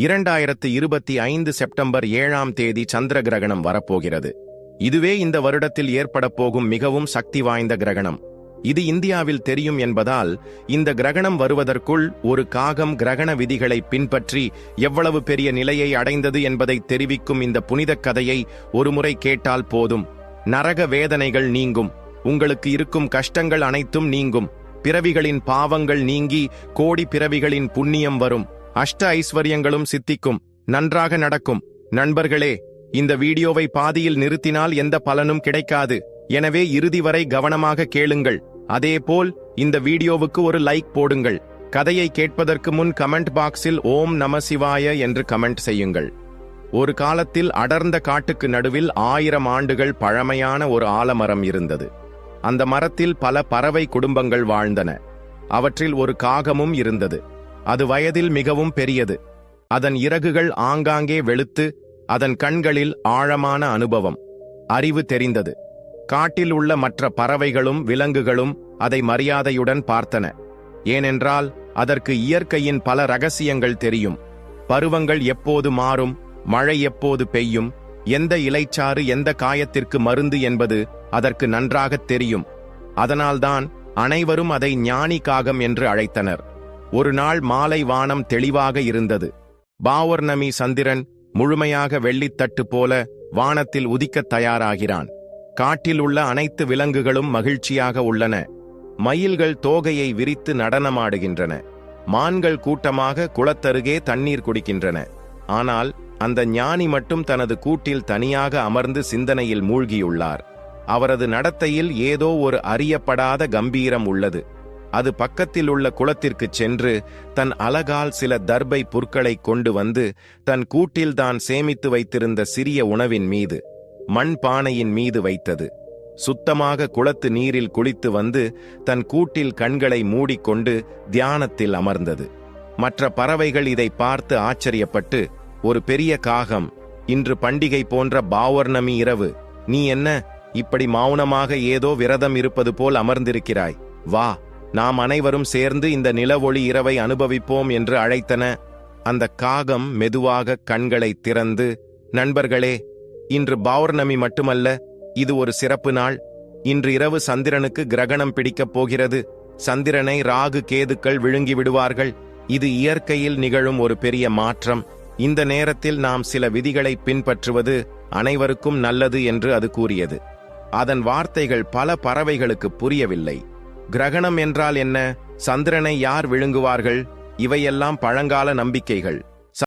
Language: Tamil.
இரண்டாயிரத்து இருபத்தி ஐந்து செப்டம்பர் ஏழாம் தேதி சந்திர கிரகணம் வரப்போகிறது. இதுவே இந்த வருடத்தில் ஏற்பட போகும் மிகவும் சக்தி வாய்ந்த கிரகணம். இது இந்தியாவில் தெரியும் என்பதால் இந்த கிரகணம் வருவதற்குள் ஒரு காகம் கிரகண விதிகளை பின்பற்றி எவ்வளவு பெரிய நிலையை அடைந்தது என்பதை தெரிவிக்கும் இந்த புனிதக் கதையை ஒருமுறை கேட்டால் போதும். நரக வேதனைகள் நீங்கும். உங்களுக்கு இருக்கும் கஷ்டங்கள் அனைத்தும் நீங்கும். பிறவிகளின் பாவங்கள் நீங்கி கோடி பிறவிகளின் புண்ணியம் வரும். அஷ்ட ஐஸ்வர்யங்களும் சித்திக்கும் நன்றாக நடக்கும். நண்பர்களே இந்த வீடியோவை பாதியில் நிறுத்தினால் எந்த பலனும் கிடைக்காது. எனவே இறுதி வரை கவனமாக கேளுங்கள். அதேபோல் இந்த வீடியோவுக்கு ஒரு லைக் போடுங்கள். கதையை கேட்பதற்கு முன் கமெண்ட் பாக்ஸில் ஓம் நம சிவாய என்று கமெண்ட் செய்யுங்கள். ஒரு காலத்தில் அடர்ந்த காட்டுக்கு நடுவில் ஆயிரம் ஆண்டுகள் பழமையான ஒரு ஆலமரம் இருந்தது. அந்த மரத்தில் பல பறவை குடும்பங்கள் வாழ்ந்தன. அவற்றில் ஒரு காகமும் இருந்தது. அது வயதில் மிகவும் பெரியது. அதன் இறகுகள் ஆங்காங்கே வெளுத்து அதன் கண்களில் ஆழமான அனுபவம். அறிவு தெரிந்தது. காட்டில் உள்ள மற்ற பறவைகளும் விலங்குகளும் அதை மரியாதையுடன் பார்த்தன. ஏனென்றால் அதற்கு இயற்கையின் பல ரகசியங்கள் தெரியும். பருவங்கள் எப்போது மாறும் மழை எப்போது பெய்யும் எந்த இலைச்சாறு எந்த காயத்திற்கு மருந்து என்பது அதற்கு நன்றாகத் தெரியும். அதனால்தான் அனைவரும் அதை ஞானி காகம் என்று அழைத்தனர். ஒரு நாள் மாலை வானம் தெளிவாக இருந்தது. பாவர்ணமி சந்திரன் முழுமையாக வெள்ளித்தட்டு போல வானத்தில் உதிக்கத் தயாராகிறான். காட்டில் உள்ள அனைத்து விலங்குகளும் மகிழ்ச்சியாக உள்ளன. மயில்கள் தோகையை விரித்து நடனமாடுகின்றன. மான்கள் கூட்டமாக குளத்தருகே தண்ணீர் குடிக்கின்றன. ஆனால் அந்த ஞானி மட்டும் தனது கூட்டில் தனியாக அமர்ந்து சிந்தனையில் மூழ்கியுள்ளார். அவரது நடத்தையில் ஏதோ ஒரு அறியப்படாத கம்பீரம் உள்ளது. அது பக்கத்தில் உள்ள குளத்திற்குச் சென்று தன் அலகால் சில தர்பை புற்களை கொண்டு வந்து தன் கூட்டில் தான் சேமித்து வைத்திருந்த சிறிய உணவின் மீது மண் பானையின் மீது வைத்தது. சுத்தமாக குளத்து நீரில் குளித்து வந்து தன் கூட்டில் கண்களை மூடிக்கொண்டு தியானத்தில் அமர்ந்தது. மற்ற பறவைகள் இதை பார்த்து ஆச்சரியப்பட்டு ஒரு பெரிய காகம் இன்று பண்டிகை போன்ற பாவர்ணமி இரவு நீ என்ன இப்படி மௌனமாக ஏதோ விரதம் இருப்பது போல் அமர்ந்திருக்கிறாய் வா நாம் அனைவரும் சேர்ந்து இந்த நிலவொளி இரவை அனுபவிப்போம் என்று அழைத்தன. அந்த காகம் மெதுவாக கண்களை திறந்து நண்பர்களே இன்று பௌர்ணமி மட்டுமல்ல இது ஒரு சிறப்பு நாள். இன்று இரவு சந்திரனுக்கு கிரகணம் பிடிக்கப் போகிறது. சந்திரனை ராகு கேதுக்கள் விழுங்கி விடுவார்கள். இது இயற்கையில் நிகழும் ஒரு பெரிய மாற்றம். இந்த நேரத்தில் நாம் சில விதிகளை பின்பற்றுவது அனைவருக்கும் நல்லது என்று அது கூறியது. அதன் வார்த்தைகள் பல பறவைகளுக்கு புரியவில்லை. கிரகணம் என்றால் என்ன? சந்திரனை யார் விழுங்குவார்கள்? இவையெல்லாம் பழங்கால நம்பிக்கைகள்.